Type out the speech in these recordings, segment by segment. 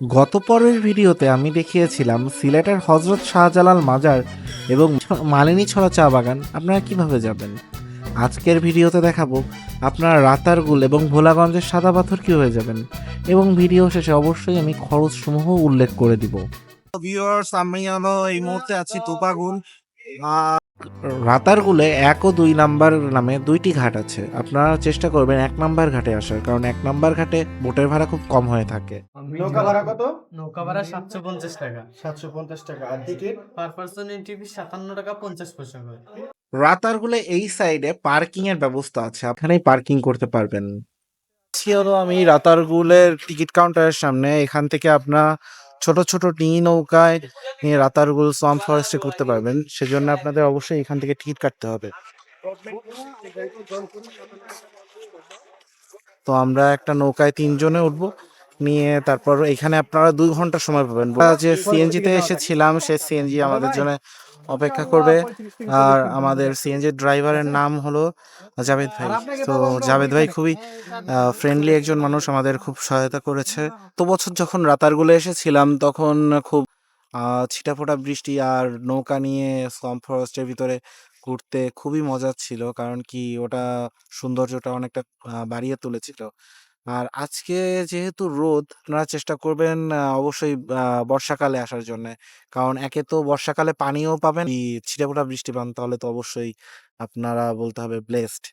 গত পরের ভিডিওতে আমি দেখিয়েছিলাম সিলেটের হজরত শাহজালাল মাজার এবং মালিনী ছড়া চা বাগান। আপনারা কীভাবে যাবেন? আজকের ভিডিওতে দেখাবো আপনারা রাতারগুল এবং ভোলাগঞ্জের সাদা পাথর কীভাবে যাবেন এবং ভিডিও শেষে অবশ্যই আমি খরচসমূহ উল্লেখ করে দিব। ভিউয়ার্স আমি হলো এই মুহূর্তে আছি তোপাগুন রাতারগুলে এক ও দুই নাম্বার নামে দুইটি ঘাট আছে। আপনারা চেষ্টা করবেন এক নাম্বার ঘাটে আসার কারণ এক নাম্বার ঘাটে বোটের ভাড়া খুব কম হয়ে থাকে। নৌকা ভাড়া কত? নৌকা ভাড়া সাতশো পঞ্চাশ টাকা। সাতশো পঞ্চাশ টাকা। আর টিকিট পার পার্সন এন্ট্রি সাতান্ন টাকা পঞ্চাশ পয়সা করে। রাতারগুলে এই সাইডে পার্কিং এর ব্যবস্থা আছে আপনি পার্কিং করতে পারবেন। হলো আমি রাতারগুলের টিকিট কাউন্টারের সামনে এখান থেকে আপনার ছোট ছোট টি নৌকায় নিয়ে রাতারগুল সোয়াম ফরেস্টে করতে পারবেন। সেজন্য আপনাদের অবশ্যই এখান থেকে টিকিট কাটতে হবে। তো আমরা একটা নৌকায় তিনজনে উঠব। নিয়ে তারপর এখানে আপনারা দুই ঘণ্টা সময় পাবেন। যে সিএনজিতে এসেছিলাম, সে সিএনজি আমাদের জন্য অপেক্ষা করবে। আর আমাদের সিএনজি ড্রাইভারের নাম হলো জাভেদ ভাই। তো জাভেদ ভাই খুবই ফ্রেন্ডলি একজন মানুষ, আমাদের খুব সহায়তা করেছে। তো বছর যখন রাতারগুলো এসেছিলাম, তখন খুব ছিটাফোটা বৃষ্টি আর নৌকা নিয়ে সোয়াম ফরেস্টের ভিতরে ঘুরতে খুবই মজা ছিল। কারণ কি, ওটা সৌন্দর্যটা অনেকটা বাড়িয়ে তুলেছিল। আর আজকে যেহেতু রোদ আপনারা চেষ্টা করবেন অবশ্যই বর্ষাকালে আসার জন্য। কারণ একে তো বর্ষাকালে পানিও পাবেন এই ছিটাফোঁটা বৃষ্টি পান তাহলে তো অবশ্যই আপনারা বলতে হবে ব্লেসড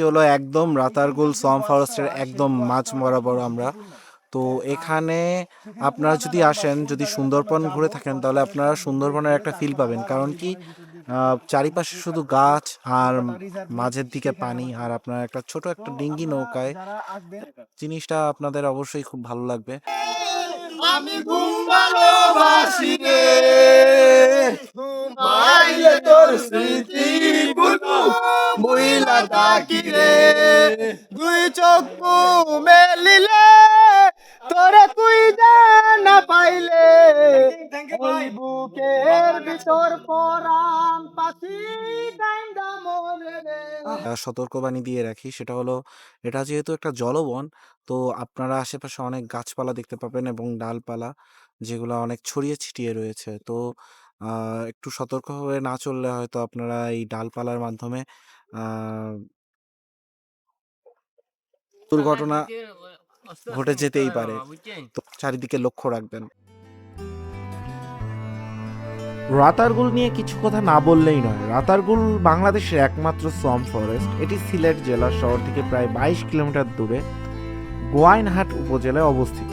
হলো একদম রাতারগুল সোয়াম ফরেস্টের একদম মাঝ বরাবর আমরা তো এখানে আপনারা যদি আসেন, যদি সুন্দরবন ঘুরে থাকেন, তাহলে আপনারা সুন্দরবনের একটা ফিল পাবেন। কারণ কি চারিপাশে শুধু গাছ আর মাঝের দিকে পানি আর আপনার একটা ছোট একটা ডিঙ্গি নৌকায় জিনিসটা আপনাদের অবশ্যই খুব ভালো লাগবে। দুই মেলিলে সতর্কবাণী দিয়ে রাখি। সেটা হলো এটা যেহেতু একটা জলবন তো আপনারা আশেপাশে অনেক গাছপালা দেখতে পাবেন এবং ডালপালা যেগুলো অনেক ছড়িয়ে ছিটিয়ে রয়েছে। তো একটু সতর্কভাবে না চললে হয়তো আপনারা এই ডালপালার মাধ্যমে দুর্ঘটনা ঘটে যেতেই পারে। তো চারিদিকে লক্ষ্য রাখবেন। রাতারগুল নিয়ে কিছু কথা না বললেই নয়। রাতারগুল বাংলাদেশের একমাত্র সোয়াম ফরেস্ট এটি সিলেট জেলা শহর থেকে প্রায় বাইশ কিলোমিটার দূরে গোয়াইনহাট উপজেলায় অবস্থিত।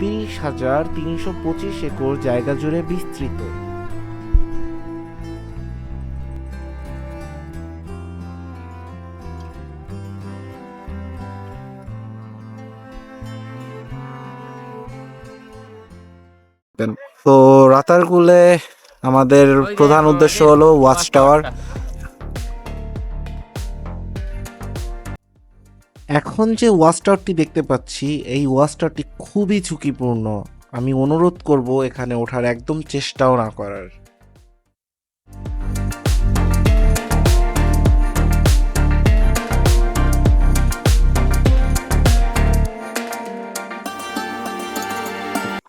তিরিশ হাজার তিনশো পঁচিশ একর জায়গা জুড়ে বিস্তৃত। তো রাতারগুলে আমাদের প্রধান উদ্দেশ্য হলো ওয়াচ টাওয়ার এখন যে ওয়াচ টাওয়ারটি দেখতে পাচ্ছি এই ওয়াচ টাওয়ারটি খুবই ঝুঁকিপূর্ণ। আমি অনুরোধ করব এখানে ওঠার একদম চেষ্টাও না করার।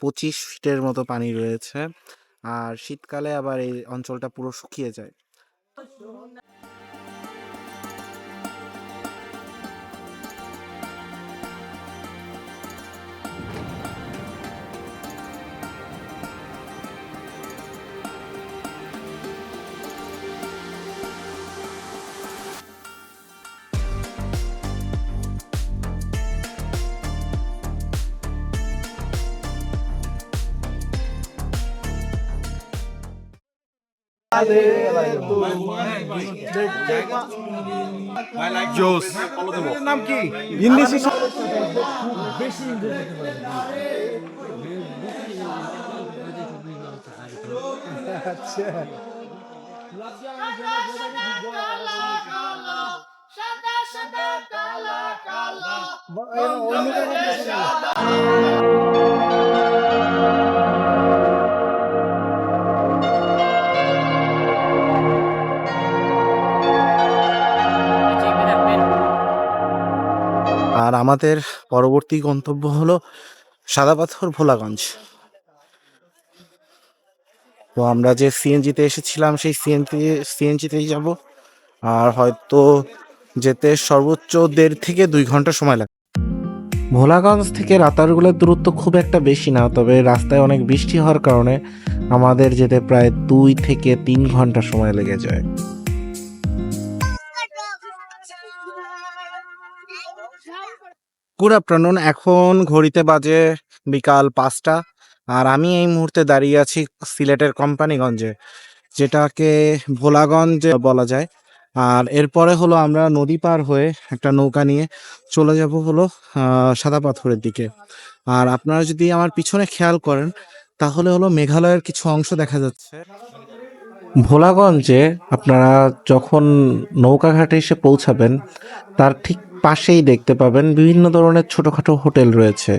পঁচিশ ফিটের মতো পানি রয়েছে। আর শীতকালে আবার এই অঞ্চলটা পুরো শুকিয়ে যায়। নাম কি? হিন্দি সাদা সাদা কালা কালা অন্য আমাদের পরবর্তী গন্তব্য হলো সাদাপাথর ভোলাগঞ্জ। তো আমরা যে সিএনজিতে এসেছিলাম, সেই সিএনজি সিএনজিতেই যাব। আর হয়তো যেতে সর্বোচ্চ দেড় থেকে দুই ঘণ্টা সময় লাগে। ভোলাগঞ্জ থেকে রাতারগুলের দূরত্ব খুব একটা বেশি না, তবে রাস্তায় অনেক বৃষ্টি হওয়ার কারণে আমাদের যেতে প্রায় দুই থেকে তিন ঘণ্টা সময় লেগে যায়। Good afternoon. এখন ঘড়িতে বাজে বিকাল পাঁচটা আর আমি এই মুহূর্তে দাঁড়িয়ে আছি সিলেটের কোম্পানিগঞ্জে, যেটাকে ভোলাগঞ্জ বলা যায়। আর এরপরে হলো আমরা নদী পার হয়ে একটা নৌকা নিয়ে চলে যাব হলো সাদা পাথরের দিকে। আর আপনারা যদি আমার পিছনে খেয়াল করেন, তাহলে হলো মেঘালয়ের কিছু অংশ দেখা যাচ্ছে। ভোলাগঞ্জে আপনারা যখন নৌকাঘাটে এসে পৌঁছাবেন, তার ঠিক পাশেই দেখতে পাবেন বিভিন্ন ধরনের ছোটোখাটো হোটেল রয়েছে।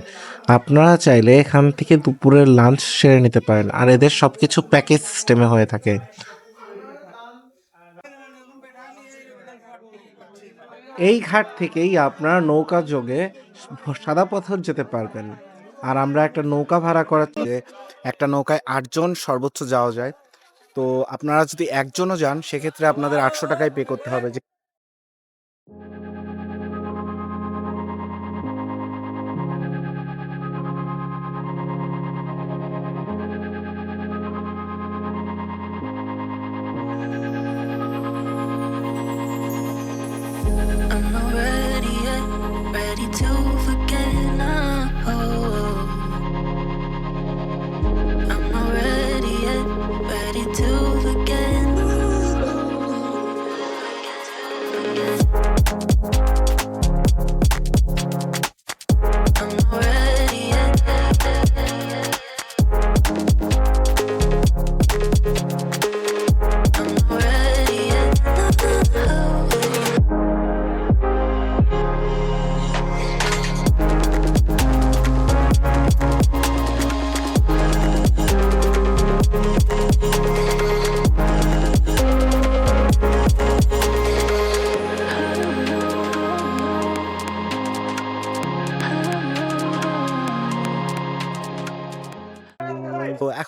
আপনারা চাইলে এখান থেকে দুপুরের লাঞ্চ সেরে নিতে পারেন। আর এদের সব কিছু প্যাকেজ সিস্টেমে হয়ে থাকে। এই ঘাট থেকেই আপনারা নৌকা যোগে সাদা পাথর যেতে পারবেন। আর আমরা একটা নৌকা ভাড়া করার যে একটা নৌকায় আটজন সর্বোচ্চ যাওয়া যায়। তো আপনারা যদি একজনও যান, সেক্ষেত্রে আপনাদের আটশো টাকায় পে করতে হবে। যে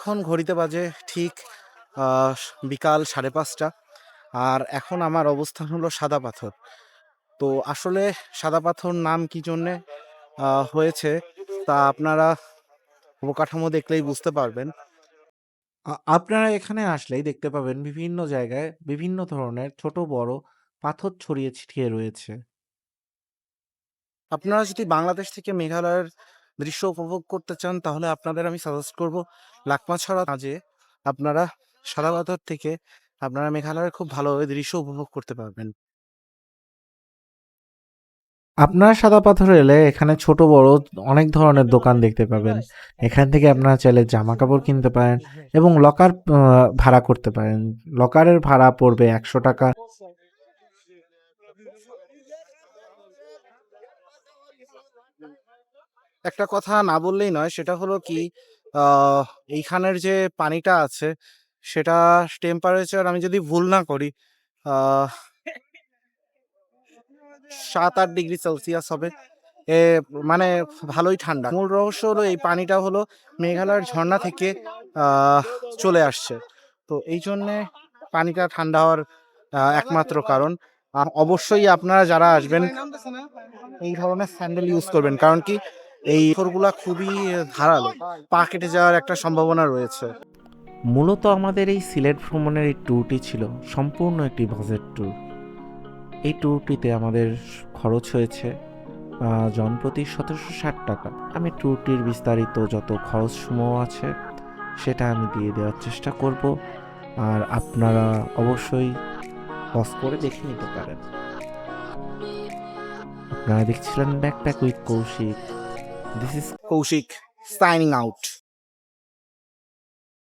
এখন ঘড়িতে বাজে ঠিক বিকাল সাড়ে পাঁচটা। আর এখন আমার অবস্থান হলো সাদা পাথর। তো আসলে সাদা পাথর নাম কি জন্যে হয়েছে তা আপনারা অবকাঠামো দেখলেই বুঝতে পারবেন। আপনারা এখানে আসলেই দেখতে পাবেন বিভিন্ন জায়গায় বিভিন্ন ধরনের ছোট বড় পাথর ছড়িয়ে ছিটিয়ে রয়েছে। আপনারা যদি বাংলাদেশ থেকে মেঘালয়ের দৃশ্য উপভোগ করতে চান, তাহলে আপনাদের আমি সাজেস্ট করব লাকমাছড়া মাঝে আপনারা সাদা পাথর থেকে আপনারা মেঘালয়ের খুব ভালোভাবে দৃশ্য উপভোগ করতে পারবেন। আপনারা সাদা পাথর এলে এখানে ছোট, বড় অনেক ধরনের দোকান দেখতে পাবেন। এখান থেকে আপনারা চাইলে জামা কাপড় কিনতে পারেন এবং লকার ভাড়া করতে পারেন। লকারের ভাড়া পড়বে একশো টাকা। একটা কথা না বললেই নয়, সেটা হলো কি এইখানের যে পানিটা আছে, সেটা টেম্পারেচার আমি যদি ভুল না করি সাত আট ডিগ্রি সেলসিয়াস হবে। এ মানে ভালোই ঠান্ডা। মূল রহস্য হলো এই পানিটা হলো মেঘালয়ের ঝর্ণা থেকে চলে আসছে। তো এই জন্যে পানিটা ঠান্ডা হওয়ার একমাত্র কারণ। আর অবশ্যই আপনারা যারা আসবেন, এই ধরনের স্যান্ডেল ইউজ করবেন। কারণ কি এই পাথরগুলা খুবই ধারালো। পা কেটে যাওয়ার একটা সম্ভাবনা রয়েছে। মূলত আমাদের এই সিলেট ভ্রমণের এই ট্যুরটি ছিল সম্পূর্ণ একটি বাজেট ট্যুর এই ট্যুরটিতে আমাদের খরচ হয়েছে জনপ্রতি সতেরোশো ষাট টাকা। আমি ট্যুরটির বিস্তারিত যত খরচ সমূহ আছে, সেটা আমি দিয়ে দেওয়ার চেষ্টা করব। আর আপনারা অবশ্যই পজ করে দেখে নিতে পারেন। আপনারা দেখছিলেন backpack with Kaushik This is Kaushik signing out.